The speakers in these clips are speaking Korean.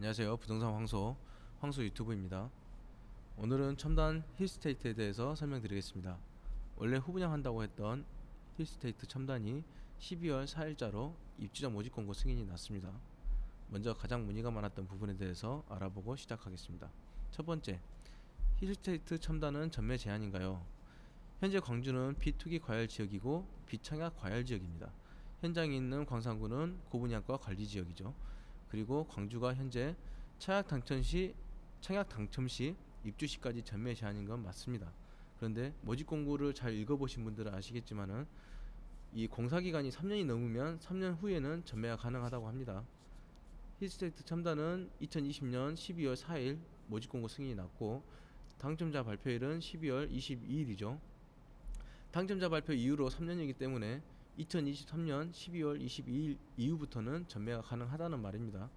안녕하세요. 부동산 황소 황소 유튜브입니다. 오늘은 첨단 힐스테이트에 대해서 설명드리겠습니다. 원래 후분양 한다고 했던 힐스테이트 첨단이 12월 4일자로 입주자 모집 공고 승인이 났습니다. 먼저 가장 문의가 많았던 부분에 대해서 알아보고 시작하겠습니다. 첫 번째, 힐스테이트 첨단은 전매 제한인가요? 현재 광주는 비투기 과열 지역이고 비청약 과열 지역입니다. 현장에 있는 광산구는 고분양가 관리 지역이죠. 그리고 광주가 현재 청약 당첨 시 청약 당첨 시 입주 시까지 전매 제한인 건 맞습니다. 그런데 모집 공고를 잘 읽어보신 분들은 아시겠지만은 이 공사 기간이 3년이 넘으면 3년 후에는 전매가 가능하다고 합니다. 힐스테이트 첨단은 2020년 12월 4일 모집 공고 승인이 났고 당첨자 발표일은 12월 22일이죠. 당첨자 발표 이후로 3년이기 때문에 2023년 12월 22일 이후부터는 전매가 가능하다는 말입니다.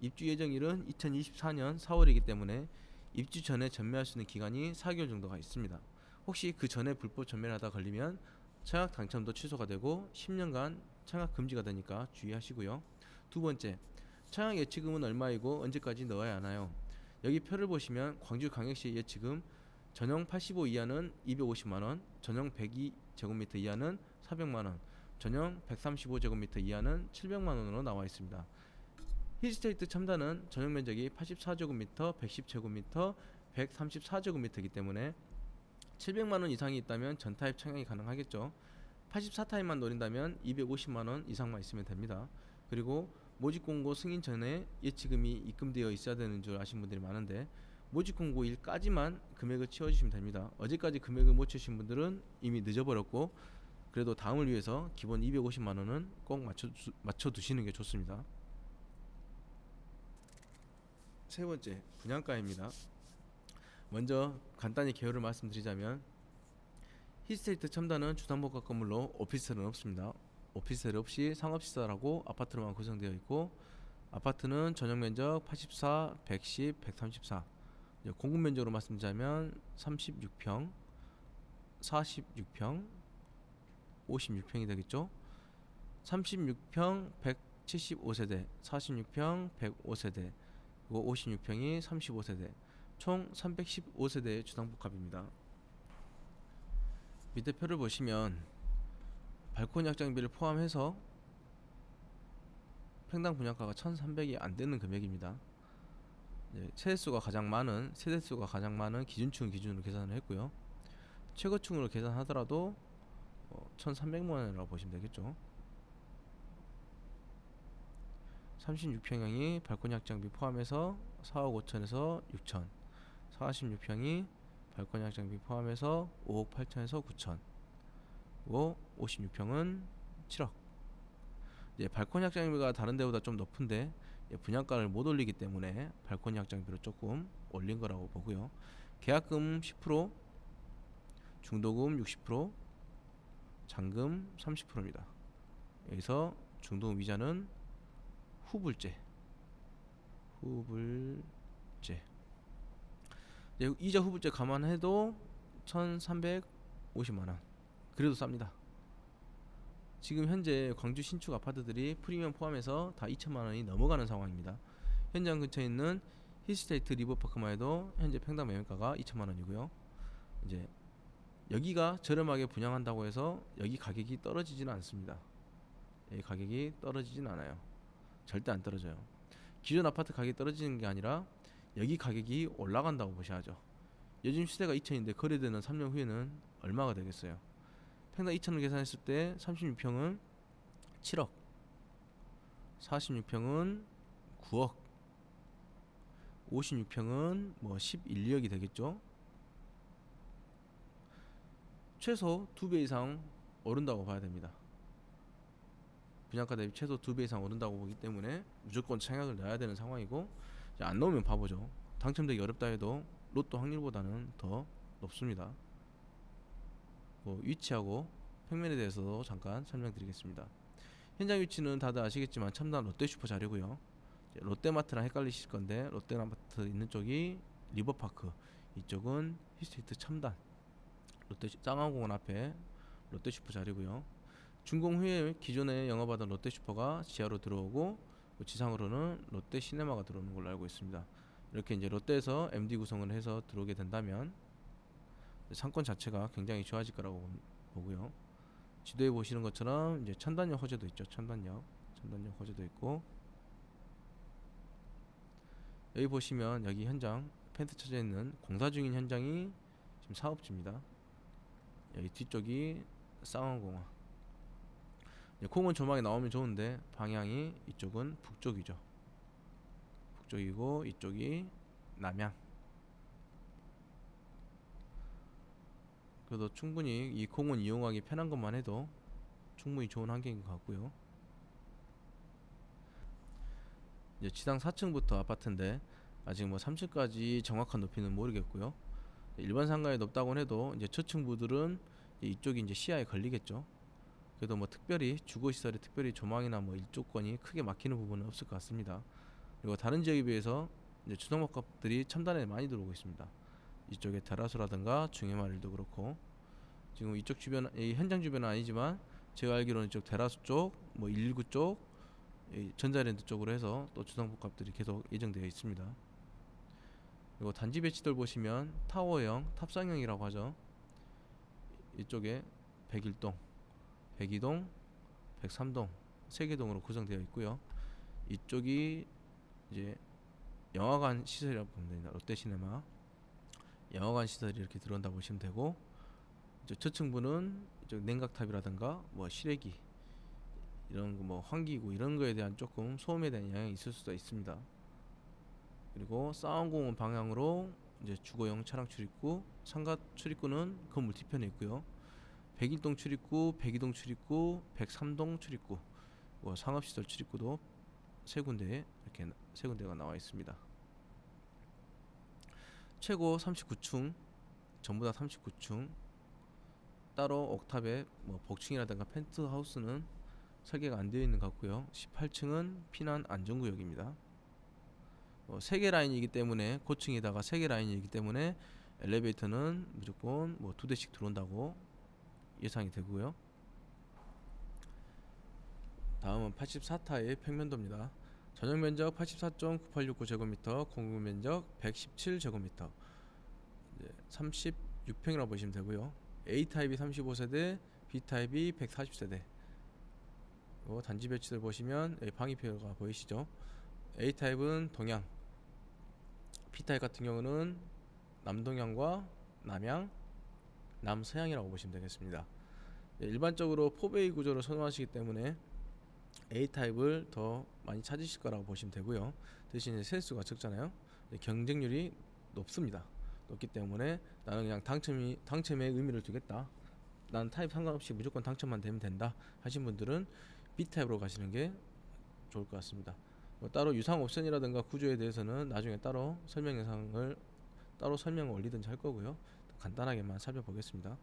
입주 예정일은 2024년 4월이기 때문에 입주 전에 전매할 수 있는 기간이 4개월 정도가 있습니다. 혹시 그 전에 불법 전매를 하다 걸리면 청약 당첨도 취소가 되고 10년간 청약 금지가 되니까 주의하시고요. 두 번째, 청약 예치금은 얼마이고 언제까지 넣어야 하나요? 여기 표를 보시면 광주 광역시 예치금 전용 85 이하는 250만 원, 전용 102제곱미터 이하는 400만 원, 전용 135제곱미터 이하는 700만 원으로 나와 있습니다. 힐스테이트 첨단은 전용 면적이 84제곱미터, 110제곱미터, 134제곱미터이기 때문에 700만 원 이상이 있다면 전 타입 청약이 가능하겠죠. 84타입만 노린다면 250만 원 이상만 있으면 됩니다. 그리고 모집 공고 승인 전에 예치금이 입금되어 있어야 되는 줄 아신 분들이 많은데 모집 공고일까지만 금액을 채워주시면 됩니다. 어제까지 금액을 못 채우신 분들은 이미 늦어버렸고 그래도 다음을 위해서 기본 250만 원은 꼭 맞춰 맞춰 두시는 게 좋습니다. 세 번째 분양가입니다. 먼저 간단히 개요를 말씀드리자면 힐스테이트 첨단은 주담보가 건물로 오피스텔은 없습니다. 오피스텔 없이 상업시설하고 아파트로만 구성되어 있고 아파트는 전용 면적 84, 110, 134 이제 공급 면적으로 말씀드리자면 36평, 46평, 56평이 되겠죠. 36평 175세대, 46평 105세대, 그리고 56평이 35세대, 총 315세대의 주상복합입니다. 밑에 표를 보시면 발코니 확장비를 포함해서 평당 분양가가 1,300이 안 되는 금액입니다. 이제 세대수가 가장 많은 세대수가 가장 많은 기준층 기준으로 계산을 했고요. 최고층으로 계산하더라도 어, 1,300만 원이라고 보시면 되겠죠. 36평형이 발코니 확장비 포함해서 4억 5천에서 6천 46평이 발코니 확장비 포함해서 5억 8천에서 9천 그리고 56평은 7억 이제 발코니 확장비가 다른 데보다 좀 높은데 예, 분양가를 못 올리기 때문에 발코니 확장비로 조금 올린 거라고 보고요 계약금 10% 중도금 60% 잔금 30%입니다 여기서 중도금 이자는 후불제 후불제 이자 후불제 감안해도 1,350만 원 그래도 쌉니다. 지금 현재 광주 신축 아파트들이 프리미엄 포함해서 다 2천만 원이 넘어가는 상황입니다. 현장 근처에 있는 힐스테이트 리버파크만 해도 현재 평당 매매가가 2천만 원이고요. 이제 여기가 저렴하게 분양한다고 해서 여기 가격이 떨어지지는 않습니다. 여기 가격이 떨어지진 않아요. 절대 안 떨어져요. 기존 아파트 가격이 떨어지는 게 아니라 여기 가격이 올라간다고 보셔야죠. 요즘 시세가 2천인데 거래되는 3년 후에는 얼마가 되겠어요? 평당 2천을 계산했을 때 36평은 7억, 46평은 9억, 56평은 뭐 11, 2억이 되겠죠? 최소 2배 이상 오른다고 봐야 됩니다. 분양가 대비 최소 2배 이상 오른다고 보기 때문에 무조건 청약을 넣어야 되는 상황이고 안 넣으면 바보죠. 당첨되기 어렵다 해도 로또 확률보다는 더 높습니다. 뭐 위치하고 평면에 대해서도 잠깐 설명드리겠습니다. 현장 위치는 다들 아시겠지만 첨단 롯데슈퍼 자리고요. 롯데마트랑 헷갈리실 건데 롯데마트 있는 쪽이 리버파크 이쪽은 히스테이트 첨단 롯데 짱왕공원 앞에 롯데슈퍼 자리고요. 준공 후에 기존에 영업하던 롯데슈퍼가 지하로 들어오고 그 지상으로는 롯데 시네마가 들어오는 걸로 알고 있습니다. 이렇게 이제 롯데에서 MD 구성을 해서 들어오게 된다면 상권 자체가 굉장히 좋아질 거라고 보- 보고요. 지도에 보시는 것처럼 이제 천단역 호재도 있죠. 천단역, 천단역 호재도 있고 여기 보시면 여기 현장 펜트 쳐져 있는 공사 중인 현장이 지금 사업지입니다. 여기 뒤쪽이 쌍원공원. 이제 콩은 조망이 나오면 좋은데 방향이 이쪽은 북쪽이죠. 북쪽이고 이쪽이 남양. 그래도 충분히 이 콩은 이용하기 편한 것만 해도 충분히 좋은 환경인 것 같고요. 이제 지상 4층부터 아파트인데 아직 뭐 3층까지 정확한 높이는 모르겠고요. 일반 상가에 높다고 해도 이제 저층부들은 이쪽이 이제 시야에 걸리겠죠. 그래도 뭐 특별히 주거 시설에 특별히 조망이나 뭐 일조권이 크게 막히는 부분은 없을 것 같습니다. 그리고 다른 지역에 비해서 이제 주택목값들이 첨단에 많이 들어오고 있습니다. 이쪽에 테라스라든가 중해마을도 그렇고 지금 이쪽 주변 이 현장 주변은 아니지만 제가 알기로는 이쪽 테라스 쪽, 뭐 119 쪽, 이 전자랜드 쪽으로 해서 또 주상복합들이 계속 예정되어 있습니다. 그리고 단지 배치들 보시면 타워형, 탑상형이라고 하죠. 이쪽에 101동, 102동, 103동 세 개 동으로 구성되어 있고요. 이쪽이 이제 영화관 시설이라고 보면 됩니다. 롯데시네마 영화관 시설이 이렇게 들어온다 보시면 되고 저층부는 냉각탑이라든가 뭐 실외기 이런 거 뭐 환기구 이런 거에 대한 조금 소음에 대한 영향이 있을 수도 있습니다. 그리고 싸움공원 방향으로 이제 주거용 차량 출입구, 상가 출입구는 건물 뒤편에 있고요. 101동 출입구, 102동 출입구, 103동 출입구, 뭐 상업시설 출입구도 세 군데 이렇게 세 군데가 나와 있습니다. 최고 39층, 전부 다 39층. 따로 옥탑에 뭐 복층이라든가 펜트하우스는 설계가 안 되어 있는 것 같고요. 18층은 피난 안전구역입니다. 어, 세개 라인이기 때문에 고층에다가 세 개 라인이기 때문에 엘리베이터는 무조건 뭐 두 대씩 들어온다고 예상이 되고요. 다음은 84타의 평면도입니다. 전용 면적 84.9869 제곱미터, 공급 면적 117 제곱미터, 36평이라고 보시면 되고요. A 타입이 35세대, B 타입이 140세대. 요 단지 배치들 보시면 여기 방위표가 보이시죠? A 타입은 동양, B 타입 같은 경우는 남동양과 남양, 남서양이라고 보시면 되겠습니다. 예, 일반적으로 포베이 구조를 선호하시기 때문에 A 타입을 더 많이 찾으실 거라고 보시면 되고요. 대신에 세수가 적잖아요. 예, 경쟁률이 높습니다. 높기 때문에 나는 그냥 당첨이 당첨에 의미를 두겠다. 난 타입 상관없이 무조건 당첨만 되면 된다 하신 분들은 B 타입으로 가시는 게 좋을 것 같습니다. 뭐 따로 유상 옵션이라든가 구조에 대해서는 나중에 따로 설명 영상을 따로 설명을 올리든지 할 거고요. 간단하게만 살펴보겠습니다.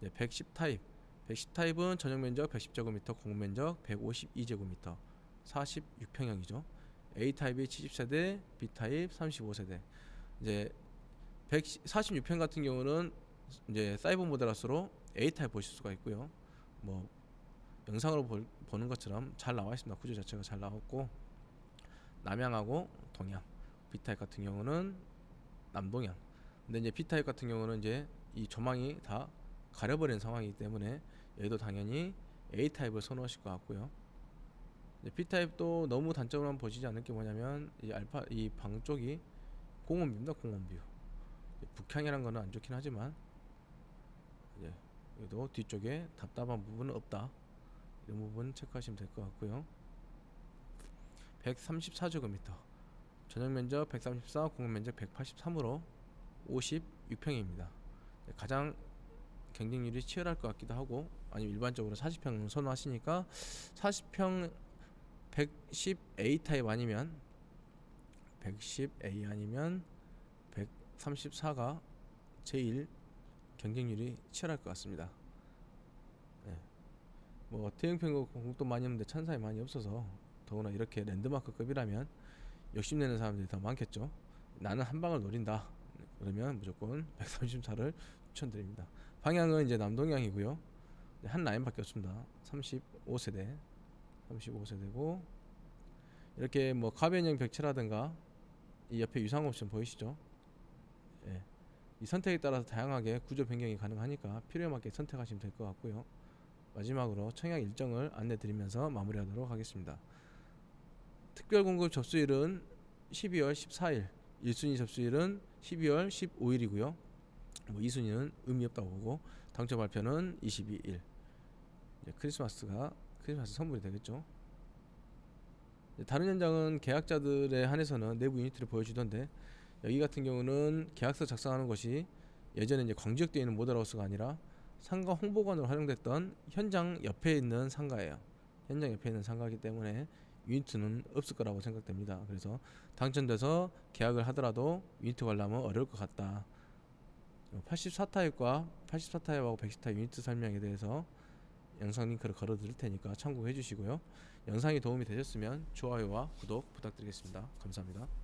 네, 110 타입. 110 타입은 전용 면적 110제곱미터, 공급 면적 152제곱미터, 46평형이죠. A 타입이 70세대, B 타입 35세대. 이제 146평 같은 경우는 이제 사이버 모델하우스로 A 타입 보실 수가 있고요. 뭐 영상으로 볼, 보는 것처럼 잘 나와 있습니다. 구조 자체가 잘 나왔고 남양하고 동양. B 타입 같은 경우는 남동양. 근데 이제 B 타입 같은 경우는 이제 이 조망이 다 가려버린 상황이기 때문에 얘도 당연히 A 타입을 선호하실 것 같고요. 이제 B 타입도 너무 단점으로만 보시지 않을 게 뭐냐면 이 알파 이 방 쪽이 공원뷰입니다. 공원뷰. 북향이란 거는 안 좋긴 하지만 이제 여기도 뒤쪽에 답답한 부분은 없다. 이런 부분 체크하시면 될 것 같고요. 134제곱미터 전용 면적 134, 공급 면적 183으로 56평입니다. 가장 경쟁률이 치열할 것 같기도 하고 아니면 일반적으로 40평 선호하시니까 40평 110A 타입 아니면 110A 아니면 134가 제일 경쟁률이 치열할 것 같습니다. 네. 뭐 대형평 공급도 많이 없는데 찬사이 많이 없어서 더구나 이렇게 랜드마크급이라면 욕심내는 사람들이 더 많겠죠. 나는 한 방을 노린다. 그러면 무조건 134를 추천드립니다. 방향은 이제 남동향이고요. 한 라인밖에 없습니다. 35세대, 35세대고 이렇게 뭐 가변형 벽체라든가 이 옆에 유상 옵션 보이시죠? 예. 이 선택에 따라서 다양하게 구조 변경이 가능하니까 필요에 맞게 선택하시면 될 것 같고요. 마지막으로 청약 일정을 안내 드리면서 마무리하도록 하겠습니다. 특별 공급 접수일은 12월 14일, 1순위 접수일은 12월 15일이고요. 뭐 2순위는 의미 없다고 보고 당첨 발표는 22일. 이제 크리스마스가 크리스마스 선물이 되겠죠. 다른 현장은 계약자들에 한해서는 내부 유니트를 보여주던데 여기 같은 경우는 계약서 작성하는 것이 예전에 이제 광지역되어 있는 모델하우스가 아니라 상가 홍보관으로 활용됐던 현장 옆에 있는 상가예요. 현장 옆에 있는 상가이기 때문에 유니트는 없을 거라고 생각됩니다. 그래서 당첨돼서 계약을 하더라도 유니트 관람은 어려울 것 같다. 84타입과 84타입하고 110타입 유니트 설명에 대해서 영상 링크를 걸어 드릴 테니까 참고해 주시고요. 영상이 도움이 되셨으면 좋아요와 구독 부탁드리겠습니다. 감사합니다.